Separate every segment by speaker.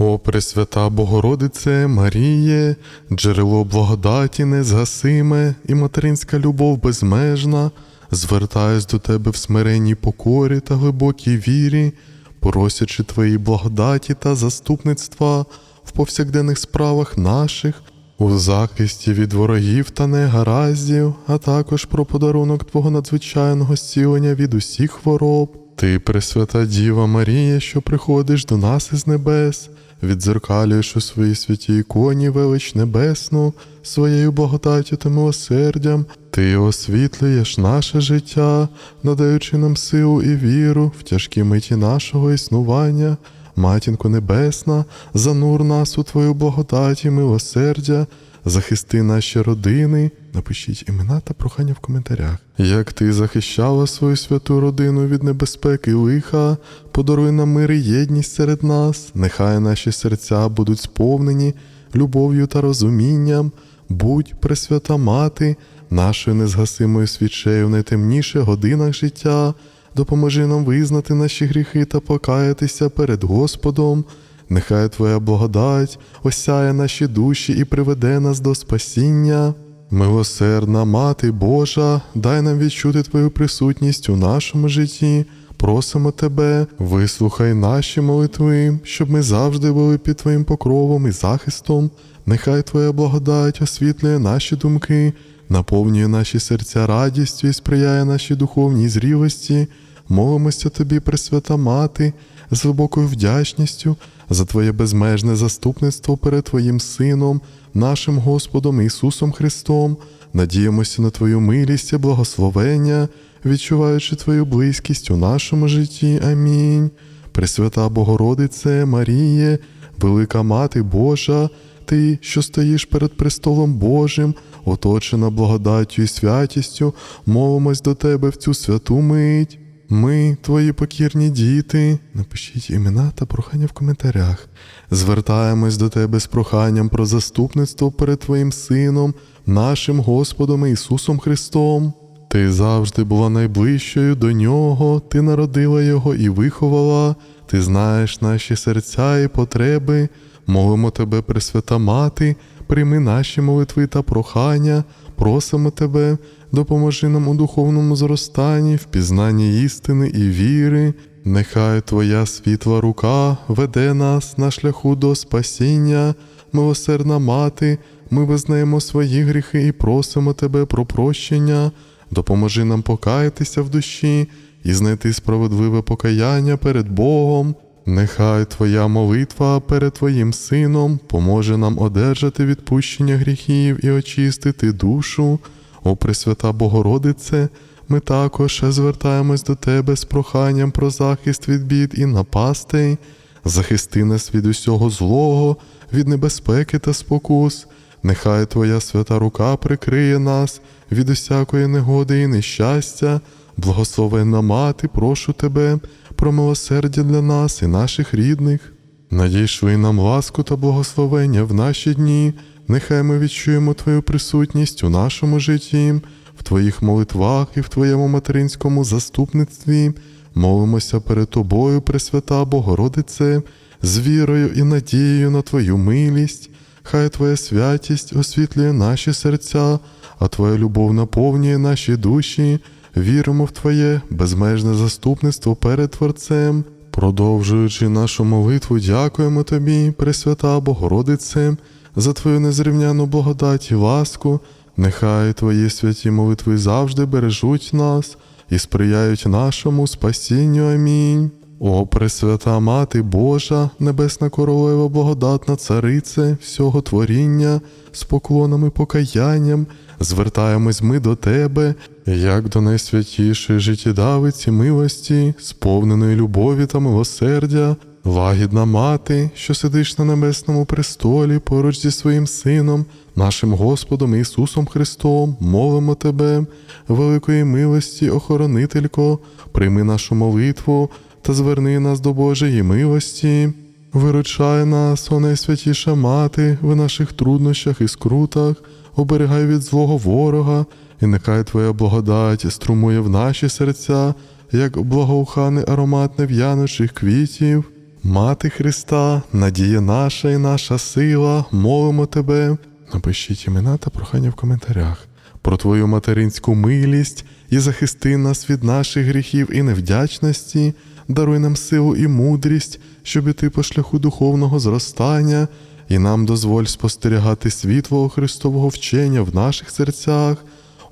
Speaker 1: О Пресвята Богородице Маріє, джерело благодаті незгасиме і материнська любов безмежна, звертаюсь до Тебе в смиренній покорі та глибокій вірі, просячи Твої благодаті та заступництва в повсякденних справах наших, у захисті від ворогів та негараздів, а також про подарунок Твого надзвичайного зцілення від усіх хвороб. Ти, Пресвята Діва Марія, що приходиш до нас із небес, відзеркалюєш у своїй святій іконі велич небесну, своєю благодаттю та милосердям, ти освітлюєш наше життя, надаючи нам силу і віру в тяжкі миті нашого існування. Матінко Небесна, занур нас у Твою благодаті, милосердя, захисти наші родини. Напишіть імена та прохання в коментарях. Як ти захищала свою святу родину від небезпеки лиха, подаруй нам мир і єдність серед нас, нехай наші серця будуть сповнені любов'ю та розумінням. Будь пресвята мати, нашою незгасимою свічею в найтемніших годинах життя. Допоможи нам визнати наші гріхи та покаятися перед Господом. Нехай Твоя благодать осяє наші душі і приведе нас до спасіння. Милосердна Мати Божа, дай нам відчути Твою присутність у нашому житті. Просимо Тебе, вислухай наші молитви, щоб ми завжди були під Твоїм покровом і захистом. Нехай Твоя благодать освітлює наші думки, наповнює наші серця радістю і сприяє нашій духовній зрілості. Молимося Тобі, Пресвята Мати, з глибокою вдячністю за Твоє безмежне заступництво перед Твоїм Сином, нашим Господом Ісусом Христом. Надіємося на Твою милість і благословення, відчуваючи Твою близькість у нашому житті. Амінь. Пресвята Богородице, Маріє, велика Мати Божа, Ти, що стоїш перед престолом Божим, оточена благодаттю і святістю, молимось до Тебе в цю святу мить. Ми, твої покірні діти, напишіть імена та прохання в коментарях. Звертаємось до тебе з проханням про заступництво перед Твоїм Сином, нашим Господом Ісусом Христом. Ти завжди була найближчою до нього, ти народила Його і виховала, ти знаєш наші серця і потреби. Молимо тебе, Пресвята Мати, прийми наші молитви та прохання, просимо тебе, допоможи нам у духовному зростанні, в пізнанні істини і віри. Нехай Твоя світла рука веде нас на шляху до спасіння, милосердна мати, ми визнаємо свої гріхи і просимо Тебе про прощення. Допоможи нам покаятися в душі і знайти справедливе покаяння перед Богом. Нехай Твоя молитва перед Твоїм Сином поможе нам одержати відпущення гріхів і очистити душу. О Пресвята Богородице, ми також звертаємось до Тебе з проханням про захист від бід і напастей, захисти нас від усього злого, від небезпеки та спокус. Нехай Твоя свята рука прикриє нас від усякої негоди і нещастя, благословенна мати, прошу Тебе про милосердя для нас і наших рідних. Надійшли нам ласку та благословення в наші дні, нехай ми відчуємо Твою присутність у нашому житті, в Твоїх молитвах і в Твоєму материнському заступництві. Молимося перед Тобою, Пресвята Богородице, з вірою і надією на Твою милість. Хай Твоя святість освітлює наші серця, а Твоя любов наповнює наші душі. Віримо в Твоє безмежне заступництво перед Творцем. Продовжуючи нашу молитву, дякуємо Тобі, Пресвята Богородице, за Твою незрівняну благодать і ласку. Нехай Твої святі молитви завжди бережуть нас і сприяють нашому спасінню. Амінь. О, Пресвята Мати Божа, Небесна Королева, благодатна Царице, всього творіння, з поклонами покаянням, звертаємось ми до Тебе, як до найсвятішої життєдавиці милості, сповненої любові та милосердя, лагідна мати, що сидиш на небесному престолі поруч зі своїм Сином, нашим Господом Ісусом Христом, молимо Тебе, великої милості, охоронителько, прийми нашу молитву та зверни нас до Божої милості. Виручай нас, о найсвятіша мати, в наших труднощах і скрутах, оберігай від злого ворога, і нехай Твоя благодать струмує в наші серця, як благоуханий аромат нев'янучих квітів. Мати Христа, надія наша і наша сила, молимо тебе. Напишіть імена та прохання в коментарях про твою материнську милість і захисти нас від наших гріхів і невдячності, даруй нам силу і мудрість, щоб іти по шляху духовного зростання, і нам дозволь спостерігати світлого Христового вчення в наших серцях.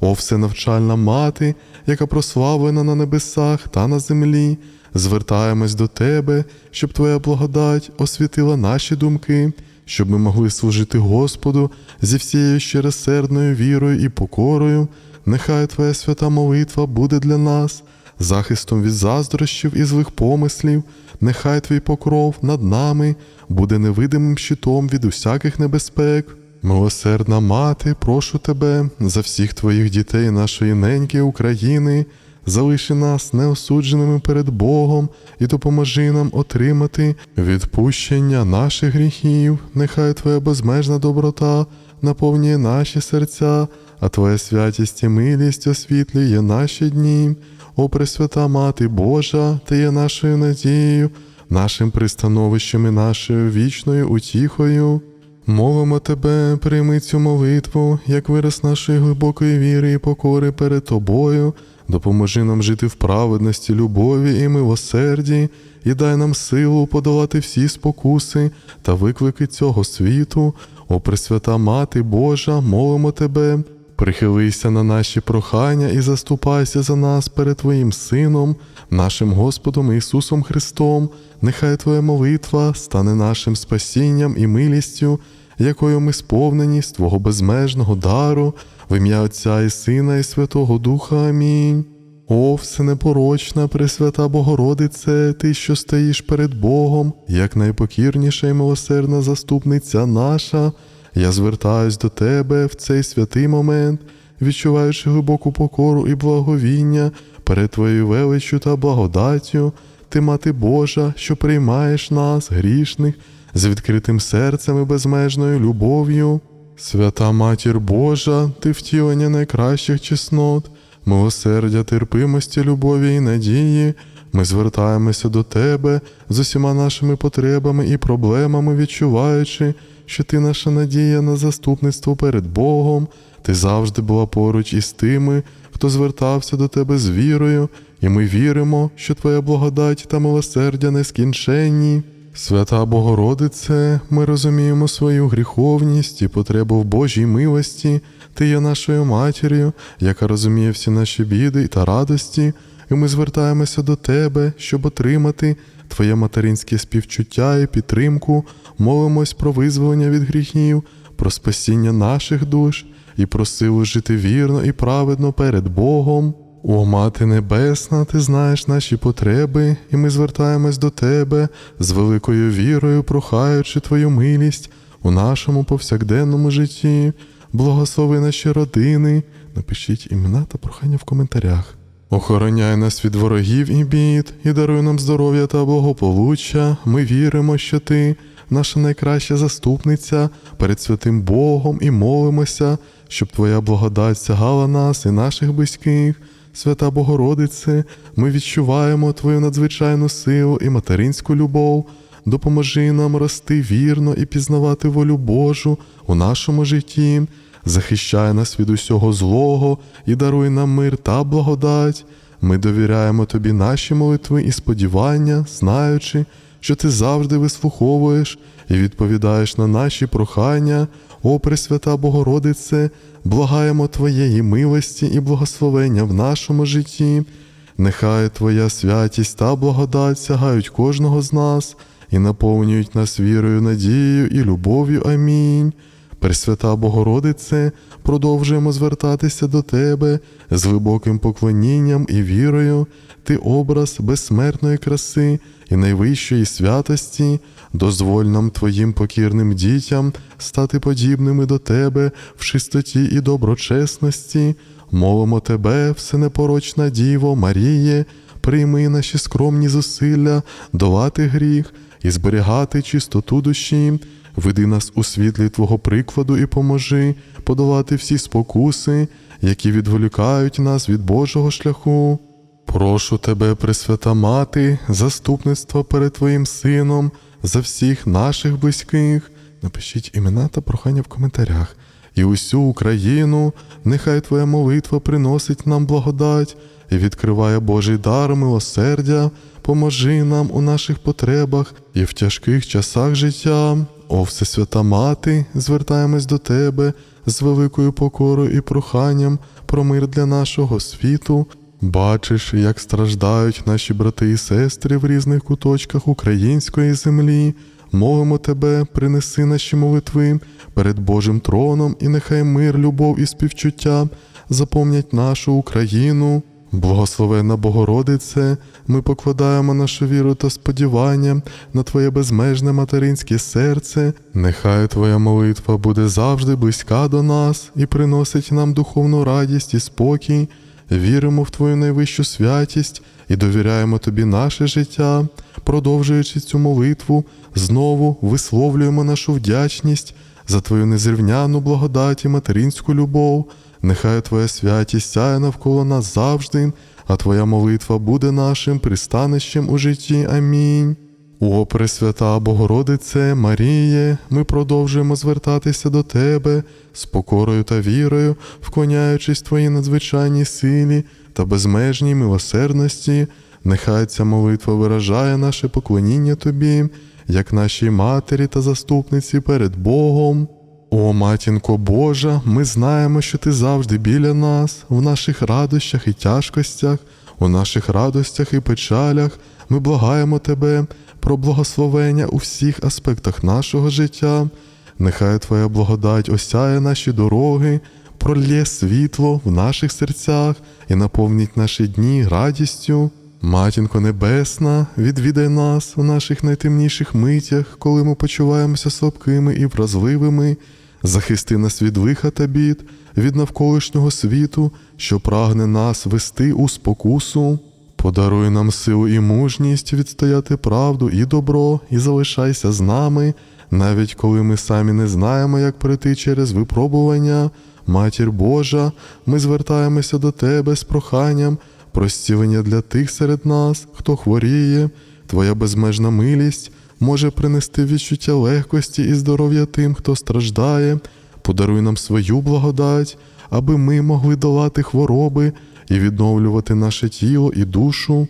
Speaker 1: О, всенавчальна мати, яка прославлена на небесах та на землі, звертаємось до Тебе, щоб Твоя благодать освітила наші думки, щоб ми могли служити Господу зі всією щиросердною вірою і покорою. Нехай Твоя свята молитва буде для нас, захистом від заздрощів і злих помислів, нехай Твій покров над нами буде невидимим щитом від усяких небезпек. Милосердна мати, прошу тебе за всіх твоїх дітей нашої неньки України, залиши нас неосудженими перед Богом і допоможи нам отримати відпущення наших гріхів. Нехай Твоя безмежна доброта наповнює наші серця, а Твоя святість і милість освітлює наші дні. О Пресвята Мати Божа, Ти є нашою надією, нашим пристановищем і нашою вічною утіхою. Молимо тебе, прийми цю молитву, як вираз нашої глибокої віри і покори перед тобою, допоможи нам жити в праведності, любові і милосерді, і дай нам силу подолати всі спокуси та виклики цього світу. О Пресвята Мати Божа, молимо тебе, прихилися на наші прохання і заступайся за нас перед Твоїм Сином, нашим Господом Ісусом Христом. Нехай Твоя молитва стане нашим спасінням і милістю, якою ми сповнені з Твого безмежного дару, в ім'я Отця і Сина, і Святого Духа. Амінь. О, всенепорочна, Пресвята Богородице, Ти, що стоїш перед Богом, як найпокірніша і милосердна заступниця наша, я звертаюсь до Тебе в цей святий момент, відчуваючи глибоку покору і благовіння перед Твоєю величчю та благодаттю, Ти, Мати Божа, що приймаєш нас, грішних, з відкритим серцем і безмежною любов'ю. Свята Матір Божа, Ти втілення найкращих чеснот, милосердя, терпимості, любові і надії. Ми звертаємося до Тебе з усіма нашими потребами і проблемами, відчуваючи, що Ти наша надія на заступництво перед Богом, Ти завжди була поруч із тими, хто звертався до Тебе з вірою, і ми віримо, що Твоя благодать та милосердя нескінченні. Свята Богородице, ми розуміємо свою гріховність і потребу в Божій милості. Ти є нашою матір'ю, яка розуміє всі наші біди та радості, і ми звертаємося до Тебе, щоб отримати Твоє материнське співчуття і підтримку, молимось про визволення від гріхів, про спасіння наших душ і про силу жити вірно і праведно перед Богом. О, Мати Небесна, ти знаєш наші потреби, і ми звертаємось до Тебе з великою вірою, прохаючи Твою милість у нашому повсякденному житті. Благослови наші родини. Напишіть імена та прохання в коментарях. Охороняй нас від ворогів і бід, і даруй нам здоров'я та благополуччя. Ми віримо, що Ти, наша найкраща заступниця, перед святим Богом і молимося, щоб Твоя благодать сягала нас і наших близьких. Свята Богородице, ми відчуваємо Твою надзвичайну силу і материнську любов. Допоможи нам рости вірно і пізнавати волю Божу у нашому житті, захищай нас від усього злого і даруй нам мир та благодать. Ми довіряємо Тобі наші молитви і сподівання, знаючи, що Ти завжди вислуховуєш і відповідаєш на наші прохання. О Пресвята Богородице, благаємо Твоєї милості і благословення в нашому житті. Нехай Твоя святість та благодать сягають кожного з нас і наповнюють нас вірою, надією і любов'ю. Амінь. Пресвята Богородице, продовжуємо звертатися до Тебе з глибоким поклонінням і вірою, Ти образ безсмертної краси і найвищої святості, дозволь нам Твоїм покірним дітям стати подібними до Тебе в чистоті і доброчесності. Молимо Тебе, всенепорочна Діво, Маріє, прийми наші скромні зусилля, долати гріх і зберігати чистоту душі. Веди нас у світлі Твого прикладу і поможи подолати всі спокуси, які відволікають нас від Божого шляху. Прошу тебе, Пресвята Мати, заступництва перед Твоїм Сином, за всіх наших близьких. Напишіть імена та прохання в коментарях. І усю Україну, нехай Твоя молитва приносить нам благодать і відкриває Божий дар милосердя, поможи нам у наших потребах і в тяжких часах життя. О Всесвята Мати, звертаємось до Тебе з великою покорою і проханням про мир для нашого світу. Бачиш, як страждають наші брати і сестри в різних куточках української землі. Молимо тебе, принеси наші молитви перед Божим троном, і нехай мир, любов і співчуття заповнять нашу Україну. Благословенна Богородице, ми покладаємо нашу віру та сподівання на Твоє безмежне материнське серце. Нехай Твоя молитва буде завжди близька до нас і приносить нам духовну радість і спокій. Віримо в Твою найвищу святість і довіряємо Тобі наше життя. Продовжуючи цю молитву, знову висловлюємо нашу вдячність за Твою незрівняну благодать і материнську любов. Нехай Твоя святість сяє навколо нас завжди, а Твоя молитва буде нашим пристанищем у житті. Амінь. О, Пресвята Богородице, Маріє, ми продовжуємо звертатися до Тебе з покорою та вірою, вклоняючись Твоїй надзвичайній силі та безмежній милосердності. Нехай ця молитва виражає наше поклоніння Тобі, як нашій матері та заступниці перед Богом. О, матінко Божа, ми знаємо, що ти завжди біля нас, в наших радощах і тяжкостях, у наших радостях і печалях. Ми благаємо Тебе про благословення у всіх аспектах нашого життя. Нехай Твоя благодать осяє наші дороги, пролє світло в наших серцях і наповнить наші дні радістю. Матінко Небесна, відвідай нас в наших найтемніших митях, коли ми почуваємося слабкими і вразливими. Захисти нас від лиха та бід, від навколишнього світу, що прагне нас вести у спокусу. Подаруй нам силу і мужність відстояти правду і добро, і залишайся з нами, навіть коли ми самі не знаємо, як пройти через випробування. Матір Божа, ми звертаємося до Тебе з проханням про для тих серед нас, хто хворіє. Твоя безмежна милість може принести відчуття легкості і здоров'я тим, хто страждає. Подаруй нам свою благодать, аби ми могли долати хвороби і відновлювати наше тіло і душу.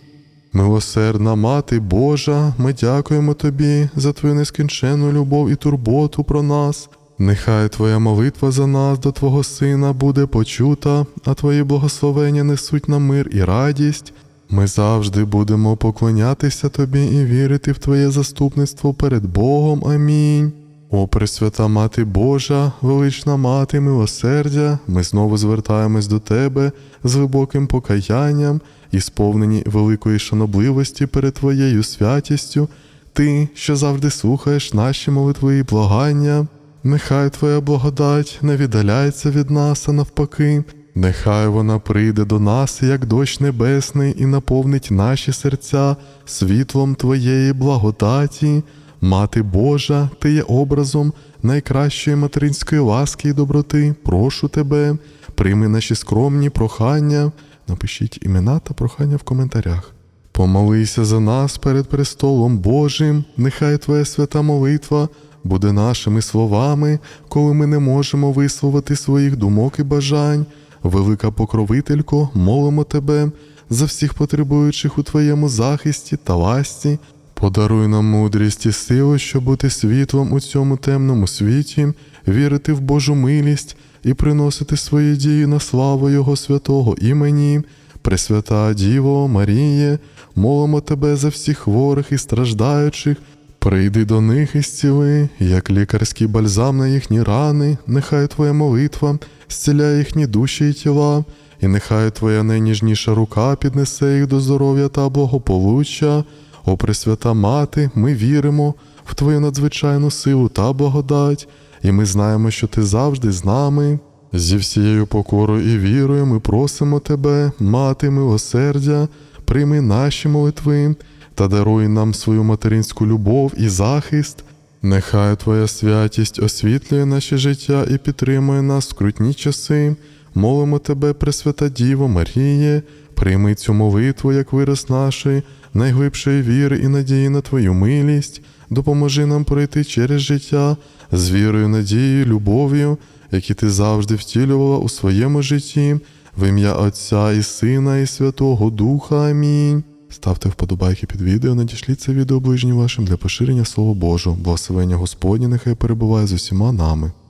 Speaker 1: Милосердна Мати Божа, ми дякуємо Тобі за Твою нескінченну любов і турботу про нас. Нехай Твоя молитва за нас до Твого Сина буде почута, а Твої благословення несуть нам мир і радість. Ми завжди будемо поклонятися Тобі і вірити в Твоє заступництво перед Богом. Амінь. О, Пресвята Мати Божа, велична Мати милосердя, ми знову звертаємось до Тебе з глибоким покаянням і сповнені великої шанобливості перед Твоєю святістю, Ти, що завжди слухаєш наші молитви і благання. Нехай Твоя благодать не віддаляється від нас, а навпаки, нехай вона прийде до нас, як дощ небесний, і наповнить наші серця світлом Твоєї благодаті. Мати Божа, Ти є образом найкращої материнської ласки і доброти. Прошу Тебе, прийми наші скромні прохання. Напишіть імена та прохання в коментарях. Помолися за нас перед престолом Божим, нехай Твоя свята молитва буде нашими словами, коли ми не можемо висловити своїх думок і бажань. Велика покровителько, молимо Тебе за всіх потребуючих у Твоєму захисті та ласті. Подаруй нам мудрість і силу, щоб бути світлом у цьому темному світі, вірити в Божу милість і приносити свої дії на славу Його святого імені. Пресвята Діво, Маріє, молимо Тебе за всіх хворих і страждаючих. Прийди до них і зціли, як лікарський бальзам на їхні рани, нехай Твоя молитва зціляє їхні душі і тіла, і нехай Твоя найніжніша рука піднесе їх до здоров'я та благополуччя. О Пресвята Мати, ми віримо в Твою надзвичайну силу та благодать, і ми знаємо, що Ти завжди з нами. Зі всією покорою і вірою ми просимо Тебе, Мати милосердя, прийми наші молитви та даруй нам свою материнську любов і захист. Нехай Твоя святість освітлює наше життя і підтримує нас в крутні часи. Молимо тебе, Пресвята Діво Маріє, прийми цю молитву як вираз нашої найглибшої віри і надії на Твою милість, допоможи нам пройти через життя з вірою, надією, любов'ю, які ти завжди втілювала у своєму житті, в ім'я Отця і Сина, і Святого Духа. Амінь. Ставте вподобайки під відео, надішліть це відео ближнім вашим для поширення Слова Божого. Благословення Господнє нехай перебуває з усіма нами.